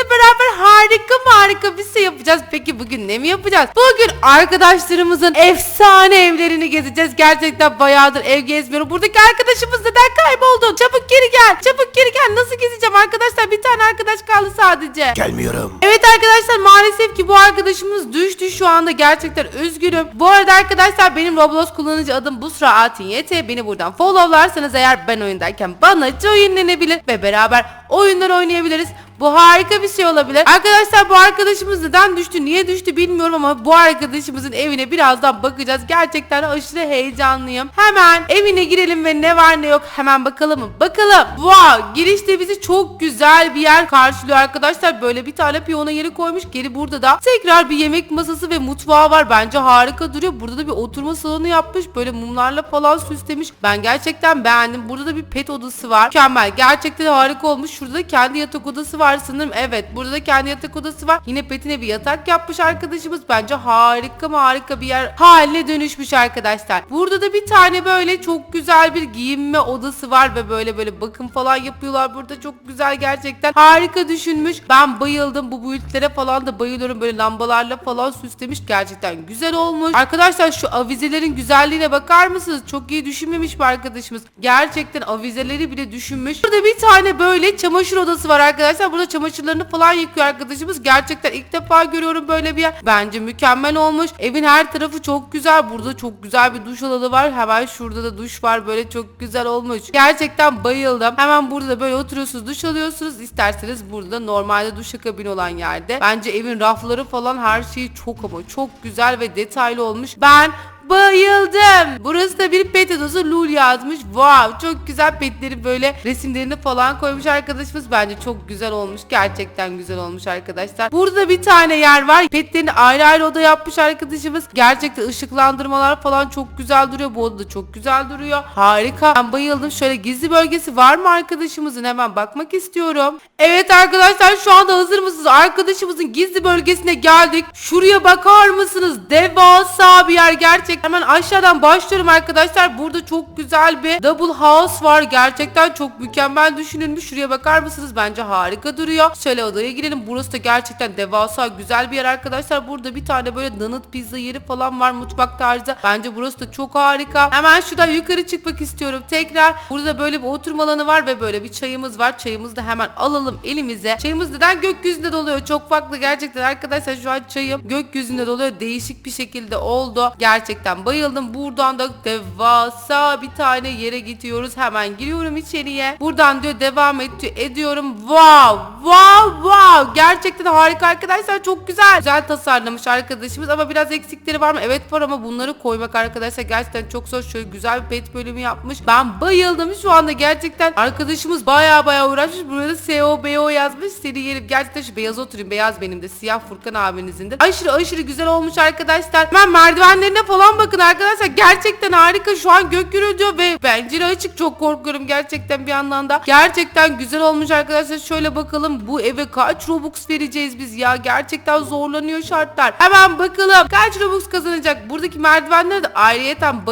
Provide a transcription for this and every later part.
Sizinle beraber harika harika bir şey yapacağız. Peki bugün ne mi yapacağız? Bugün arkadaşlarımızın efsane evlerini gezeceğiz. Gerçekten bayağıdır ev gezmiyorum. Buradaki arkadaşımız neden kayboldu? Çabuk geri gel. Çabuk geri gel. Nasıl gezeceğim arkadaşlar? Bir tane arkadaş kaldı sadece. Gelmiyorum. Evet arkadaşlar maalesef ki bu arkadaşımız düştü şu anda gerçekten üzgünüm. Bu arada arkadaşlar benim Roblox kullanıcı adım Busra Atin YT. Beni buradan followlarsanız eğer ben oyundayken bana joinlenebilir ve beraber oyunlar oynayabiliriz. Bu harika bir şey olabilir. Arkadaşlar bu arkadaşımız neden düştü, niye düştü bilmiyorum ama bu arkadaşımızın evine birazdan bakacağız. Gerçekten aşırı heyecanlıyım. Hemen evine girelim ve ne var ne yok hemen bakalım mı? Bakalım. Wow, girişte bizi çok güzel bir yer karşılıyor arkadaşlar. Böyle bir tane piyano yeri koymuş. Geri burada da tekrar bir yemek masası ve mutfağı var. Bence harika duruyor. Burada da bir oturma salonu yapmış. Böyle mumlarla falan süslemiş. Ben gerçekten beğendim. Burada da bir pet odası var. Mükemmel. Gerçekten harika olmuş. Şurada da kendi yatak odası var sanırım. Evet. Burada da kendi yatak odası var. Yine petine bir yatak yapmış arkadaşımız. Bence harika mı harika bir yer haline dönüşmüş arkadaşlar. Burada da bir tane böyle çok güzel bir giyinme odası var ve böyle böyle bakım falan yapıyorlar. Burada çok güzel gerçekten. Harika düşünmüş. Ben bayıldım. Bu büyütlere falan da bayılıyorum. Böyle lambalarla falan süslemiş. Gerçekten güzel olmuş. Arkadaşlar şu avizelerin güzelliğine bakar mısınız? Çok iyi düşünmemiş bu arkadaşımız. Gerçekten avizeleri bile düşünmüş. Burada bir tane böyle çamaşır odası var arkadaşlar. Burada çamaşırlarını falan yıkıyor arkadaşımız. Gerçekten ilk defa görüyorum böyle bir yer. Bence mükemmel olmuş. Evin her tarafı çok güzel. Burada çok güzel bir duş alanı var. Hemen şurada da duş var. Böyle çok güzel olmuş. Gerçekten bayıldım. Hemen burada da böyle oturuyorsunuz, duş alıyorsunuz. İsterseniz burada normalde duş kabini olan yerde. Bence evin rafları falan her şeyi çok ama çok güzel ve detaylı olmuş. Ben Bayıldım. Burası da bir pet odası Lul yazmış. Wow çok güzel petleri böyle resimlerini falan koymuş arkadaşımız. Bence çok güzel olmuş. Gerçekten güzel olmuş arkadaşlar. Burada bir tane yer var. Petlerini ayrı ayrı oda yapmış arkadaşımız. Gerçekten ışıklandırmalar falan çok güzel duruyor. Bu oda da çok güzel duruyor. Harika. Ben bayıldım. Şöyle gizli bölgesi var mı arkadaşımızın? Hemen bakmak istiyorum. Evet arkadaşlar şu anda hazır mısınız? Arkadaşımızın gizli bölgesine geldik. Şuraya bakar mısınız? Devasa bir yer gerçekten. Hemen aşağıdan başlıyorum arkadaşlar. Burada çok güzel bir double house var. Gerçekten çok mükemmel düşünülmüş. Şuraya bakar mısınız? Bence harika duruyor. Şöyle odaya girelim. Burası da gerçekten devasa güzel bir yer arkadaşlar. Burada bir tane böyle donut pizza yeri falan var mutfak tarzı. Bence burası da çok harika. Hemen şuradan yukarı çıkmak istiyorum. Tekrar burada böyle bir oturma alanı var ve böyle bir çayımız var. Çayımızı da hemen alalım elimize. Çayımız neden gökyüzünde doluyor? Çok farklı gerçekten arkadaşlar şu an çayım gökyüzünde doluyor. Değişik bir şekilde oldu. Gerçekten bayıldım. Buradan da devasa bir tane yere gidiyoruz. Hemen giriyorum içeriye. Buradan diyor devam et diyor. Ediyorum. Wow! Wow! Wow! Gerçekten harika arkadaşlar. Çok güzel. Güzel tasarlamış arkadaşımız ama biraz eksikleri var mı? Evet var ama bunları koymak arkadaşlar gerçekten çok zor. Şöyle güzel bir pet bölümü yapmış. Ben bayıldım şu anda gerçekten. Arkadaşımız baya baya uğraşmış. Burada SOBO yazmış. Seni yerim. Gerçekten şu beyaz oturayım. Beyaz benim de. Siyah Furkan abinizin de. Aşırı aşırı güzel olmuş arkadaşlar. Hemen merdivenlerine falan bakın arkadaşlar. Gerçekten harika. Şu an gök gürültüyor ve pencere açık. Çok korkuyorum gerçekten bir yandan da. Gerçekten güzel olmuş arkadaşlar. Şöyle bakalım bu eve kaç Robux vereceğiz biz ya. Gerçekten zorlanıyor şartlar. Hemen bakalım kaç Robux kazanacak. Buradaki merdivenlere de ayrıyeten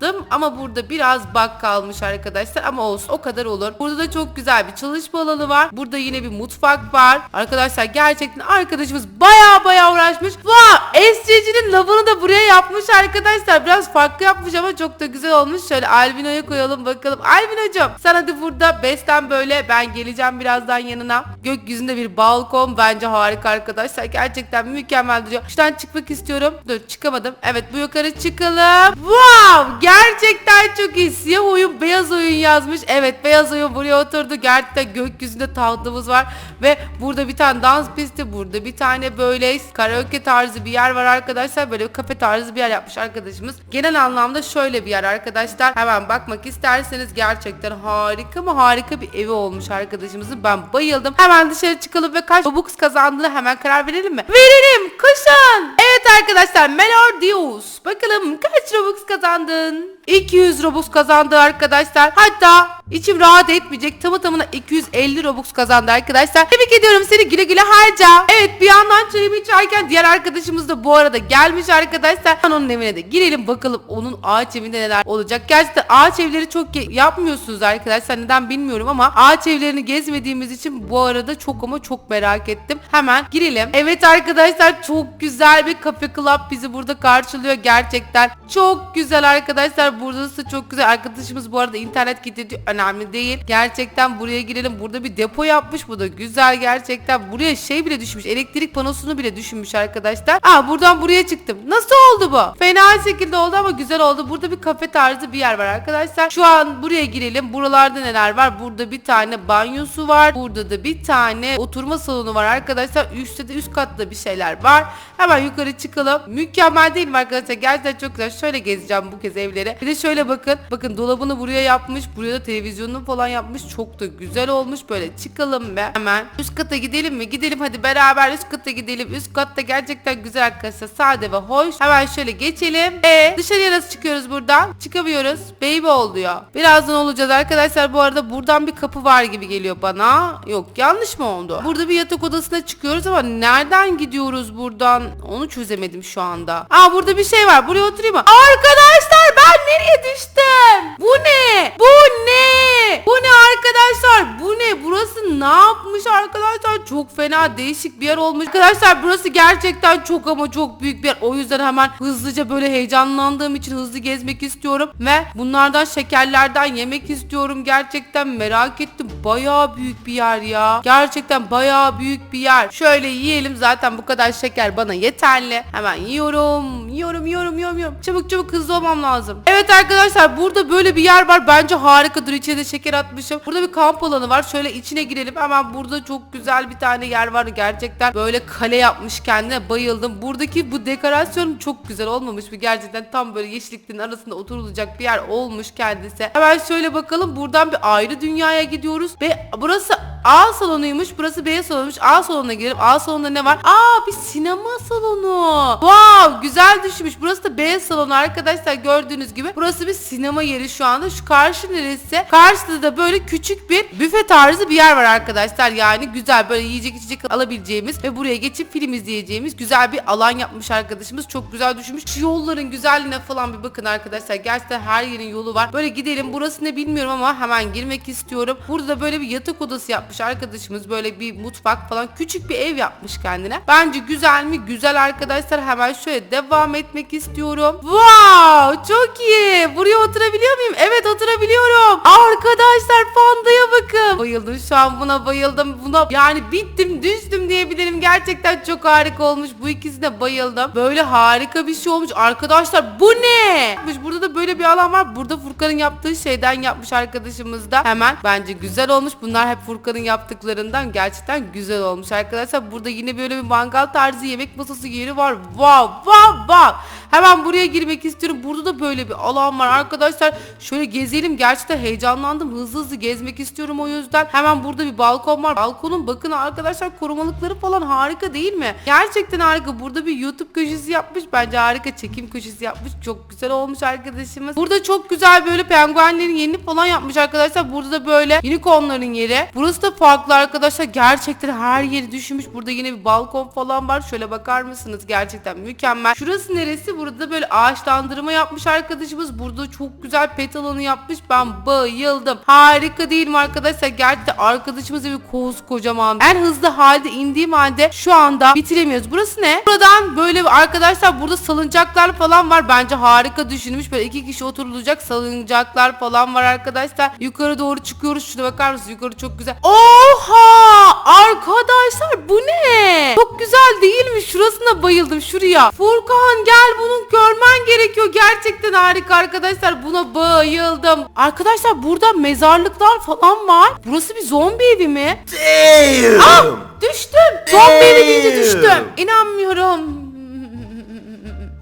bayıldım ama burada biraz bug kalmış arkadaşlar ama olsun o kadar olur. Burada da çok güzel bir çalışma alanı var. Burada yine bir mutfak var. Arkadaşlar gerçekten arkadaşımız baya baya uğraşmış. Vaa SCC'nin lavını da buraya yapmış arkadaşlar. Biraz farklı yapmış ama çok da güzel olmuş. Şöyle Alvino'ya koyalım bakalım. Alvino'cum sen hadi burada beslen böyle ben geleceğim birazdan yanına. Gökyüzünde bir balkon bence harika arkadaşlar. Gerçekten mükemmel duruyor. Şuradan çıkmak istiyorum. Dur çıkamadım. Evet bu yukarı çıkalım. Wow gerçekten çok iyi. Siyah oyun beyaz oyun yazmış. Evet beyaz oyun buraya oturdu. Gerçekten gökyüzünde tahtımız var. Ve burada bir tane dans pisti. Burada bir tane böyle karaoke tarzı bir yer var arkadaşlar. Böyle bir kafe tarzı bir yer yapmış arkadaşımız. Genel anlamda şöyle bir yer arkadaşlar. Hemen bakmak isterseniz gerçekten harika mı harika bir evi olmuş arkadaşımızın. Ben bayıldım. Hemen dışarı çıkalım ve kaç Robux kazandığını hemen karar verelim mi? Verelim. Koşun. Evet arkadaşlar Melodius. Bakalım kaç Robux kazandın? 200 Robux kazandı arkadaşlar. Hatta içim rahat etmeyecek. Tamı tamına 250 Robux kazandı arkadaşlar. Tebrik ediyorum seni güle güle harca. Evet bir yandan çayımı içerken diğer arkadaşımız da bu arada gelmiş arkadaşlar. Onun evine de girelim bakalım onun ağaç evinde neler olacak. Gerçekten ağaç evleri çok yapmıyorsunuz arkadaşlar. Neden bilmiyorum ama ağaç evlerini gezmediğimiz için bu arada çok ama çok merak ettim. Hemen girelim. Evet arkadaşlar çok güzel bir kafe club bizi burada karşılıyor gerçekten. Çok güzel arkadaşlar. Burası çok güzel. Arkadaşımız bu arada internet gitti önemli değil. Gerçekten buraya girelim. Burada bir depo yapmış. Bu da güzel gerçekten. Buraya şey bile düşmüş. Elektrik panosunu bile düşünmüş arkadaşlar. Aa buradan buraya çıktım. Nasıl oldu bu? Fena şekilde oldu ama güzel oldu. Burada bir kafe tarzı bir yer var arkadaşlar. Şu an buraya girelim. Buralarda neler var? Burada bir tane banyosu var. Burada da bir tane oturma salonu var arkadaşlar. Üstte de üst katta bir şeyler var. Hemen yukarı çıkalım. Mükemmel değil mi arkadaşlar? Gerçekten çok güzel. Şöyle gezeceğim bu kez evleri. Bir de şöyle bakın. Bakın dolabını buraya yapmış. Buraya da televizyonunu falan yapmış. Çok da güzel olmuş. Böyle çıkalım be. Hemen üst kata gidelim mi? Gidelim hadi beraber üst kata gidelim. Üst katta gerçekten güzel arkadaşlar. Sade ve hoş. Hemen şöyle geçelim. E dışarıya nasıl çıkıyoruz buradan? Çıkamıyoruz. Baby oluyor. Birazdan olacağız arkadaşlar. Bu arada buradan bir kapı var gibi geliyor bana. Yok yanlış mı oldu? Burada bir yatak odasına çıkıyoruz ama nereden gidiyoruz buradan? Onu çözemedim şu anda. Aa burada bir şey var. Buraya oturayım mı? Arkadaşlar ben nereye düştüm? Bu ne? Bu ne? Bu ne arkadaşlar? Bu ne? Burası ne yapmış arkadaşlar? Çok fena değişik bir yer olmuş. Arkadaşlar burası gerçekten çok ama çok büyük bir yer. O yüzden hemen hızlıca böyle heyecanlandığım için hızlı gezmek istiyorum. Ve bunlardan şekerlerden yemek istiyorum. Gerçekten merak ettim. Bayağı büyük bir yer ya. Gerçekten bayağı büyük bir yer. Şöyle yiyelim zaten bu kadar şeker bana yeterli. Hemen yiyorum. Yiyorum yiyorum yiyorum. yiyorum. Çabuk çabuk hızlı olmam lazım. Evet arkadaşlar burada böyle bir yer var. Bence harikadır. İçine de şeker atmışım. Burada bir kamp alanı var. Şöyle içine girelim. Hemen burada çok güzel bir tane yer var. Gerçekten böyle kale yapmış kendine. Bayıldım. Buradaki bu dekorasyon çok güzel olmamış mı? Gerçekten tam böyle yeşilliklerin arasında oturulacak bir yer olmuş kendisi. Hemen şöyle bakalım. Buradan bir ayrı dünyaya gidiyoruz. Ve burası A salonuymuş. Burası B salonuymuş. A salonuna girelim. A salonunda ne var? Aa bir sinema salonu. Wow güzel düşmüş. Burası da B salonu arkadaşlar gördüğünüz gibi. Burası bir sinema yeri şu anda. Şu karşı neresi? Karşıda da böyle küçük bir büfe tarzı bir yer var arkadaşlar. Yani güzel böyle yiyecek içecek alabileceğimiz ve buraya geçip film izleyeceğimiz güzel bir alan yapmış arkadaşımız. Çok güzel düşünmüş. Şu yolların güzelliğine falan bir bakın arkadaşlar. Gerçekten her yerin yolu var. Böyle gidelim. Burası ne bilmiyorum ama hemen girmek istiyorum. Burada da böyle bir yatak odası yapmış arkadaşımız. Böyle bir mutfak falan. Küçük bir ev yapmış kendine. Bence güzel mi? Güzel arkadaşlar. Hemen şöyle devam etmek istiyorum. Wow! Çok iyi. Buraya oturabiliyor muyum? Evet oturabiliyorum. Arkadaşlar pandaya bakın. Bayıldım şu an buna bayıldım. Buna yani bittim düştüm diyebilirim. Gerçekten çok harika olmuş. Bu ikisine bayıldım. Böyle harika bir şey olmuş. Arkadaşlar bu ne? Burada da böyle bir alan var. Burada Furkan'ın yaptığı şeyden yapmış arkadaşımız da. Hemen bence güzel olmuş. Bunlar hep Furkan'ın yaptıklarından gerçekten güzel olmuş arkadaşlar. Burada yine böyle bir mangal tarzı yemek masası yeri var. Wow wow wow. Hemen buraya girmek istiyorum. Burada da böyle bir alan var arkadaşlar. Şöyle gezelim. Gerçekten heyecanlandım. Hızlı hızlı gezmek istiyorum o yüzden. Hemen burada bir balkon var. Balkonun bakın arkadaşlar korumalıkları falan harika değil mi? Gerçekten harika. Burada bir YouTube köşesi yapmış. Bence harika çekim köşesi yapmış. Çok güzel olmuş arkadaşımız. Burada çok güzel böyle penguenlerin yerini falan yapmış arkadaşlar. Burada da böyle unicornların yeri. Burası da farklı arkadaşlar. Gerçekten her yeri düşünmüş. Burada yine bir balkon falan var. Şöyle bakar mısınız? Gerçekten mükemmel. Şurası neresi? Burada böyle ağaçlandırma yapmış arkadaşımız. Burada çok güzel pet alanı yapmış. Ben bayıldım. Harika değil mi arkadaşlar? Gerçekten arkadaşımız bir koskocaman. En hızlı halde indiğim halde şu anda bitiremiyoruz. Burası ne? Buradan böyle arkadaşlar burada salıncaklar falan var. Bence harika düşünülmüş. Böyle iki kişi oturulacak salıncaklar falan var arkadaşlar. Yukarı doğru çıkıyoruz. Şuna bakar mısınız? Yukarı çok güzel. Oha! Arkadaşlar bu ne? Çok güzel değil mi? Şurasına bayıldım. Şuraya. Furkan gel bunu görmen gerekiyor. Gerçekten harika arkadaşlar. Buna bayıldım. Arkadaşlar burada mezarlıklar falan var. Burası bir zombi evi mi? Damn! Ah! Düştüm. Zombi evi deyince düştüm. İnanmıyorum.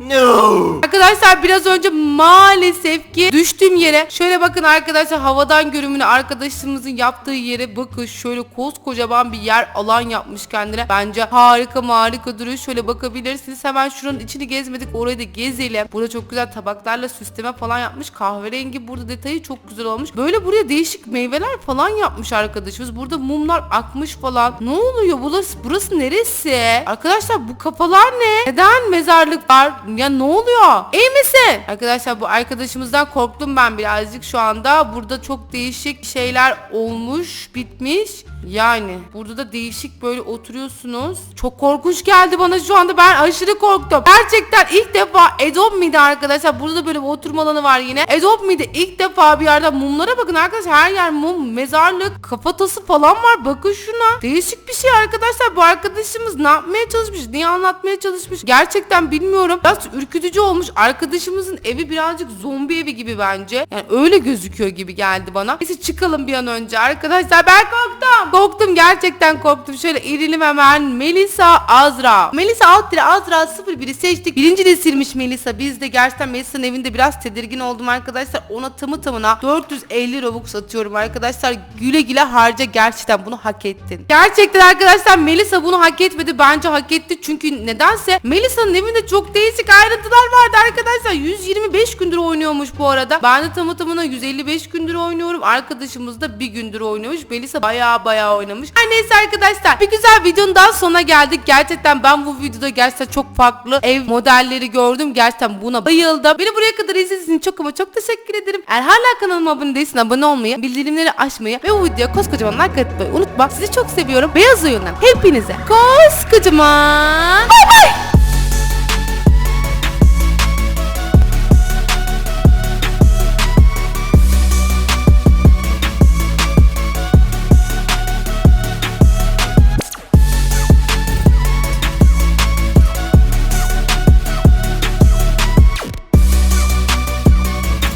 No! Arkadaşlar biraz önce maalesef ki düştüğüm yere şöyle bakın arkadaşlar havadan görümünü arkadaşımızın yaptığı yere bakın şöyle koskocaman bir yer alan yapmış kendine. Bence harika harika duruyor. Şöyle bakabilirsiniz. Hemen şuranın içini gezmedik. Orayı da gezelim. Burada çok güzel tabaklarla süsleme falan yapmış. Kahverengi burada detayı çok güzel olmuş. Böyle buraya değişik meyveler falan yapmış arkadaşımız. Burada mumlar akmış falan. Ne oluyor? Burası, burası neresi? Arkadaşlar bu kafalar ne? Neden mezarlık var? Ya ne oluyor? İyi misin? Arkadaşlar bu arkadaşımızdan korktum ben birazcık şu anda. Burada çok değişik şeyler olmuş, bitmiş. Yani burada da değişik böyle oturuyorsunuz. Çok korkunç geldi bana şu anda. Ben aşırı korktum. Gerçekten ilk defa Adobe miydi arkadaşlar? Burada böyle bir oturma alanı var yine. Adobe miydi? İlk defa bir yerde mumlara bakın arkadaşlar. Her yer mum, mezarlık, kafatası falan var. Bakın şuna. Değişik bir şey arkadaşlar. Bu arkadaşımız ne yapmaya çalışmış? Niye anlatmaya çalışmış? Gerçekten bilmiyorum. Biraz ürkütücü olmuş. Arkadaşımızın evi birazcık zombi evi gibi bence. Yani öyle gözüküyor gibi geldi bana. Neyse çıkalım bir an önce arkadaşlar. Ben korktum. Korktum gerçekten korktum. Şöyle irilim hemen. Melisa Azra. Melisa alt tire Azra 01'i seçtik. Birinci de silmiş Melisa. Biz de gerçekten Melisa'nın evinde biraz tedirgin oldum arkadaşlar. Ona tamı tamına 450 Robux atıyorum arkadaşlar. Güle güle harca gerçekten bunu hak ettin. Gerçekten arkadaşlar Melisa bunu hak etmedi. Bence hak etti. Çünkü nedense Melisa'nın evinde çok değişik ayrıntılar vardı arkadaşlar. 125 gündür oynuyormuş bu arada. Ben de tamı tamına 155 gündür oynuyorum. Arkadaşımız da bir gündür oynuyormuş. Melisa baya baya oynamış. Her neyse arkadaşlar bir güzel videonun daha sonuna geldik. Gerçekten ben bu videoda gerçekten çok farklı ev modelleri gördüm. Gerçekten buna bayıldım. Beni buraya kadar izlediğiniz için çok ama çok teşekkür ederim. Eğer hala kanalıma abone değilsen abone olmayı, bildirimleri açmayı ve bu videoya koskocaman like atmayı unutma. Sizi çok seviyorum. Beyaz oyundan hepinize koskocaman.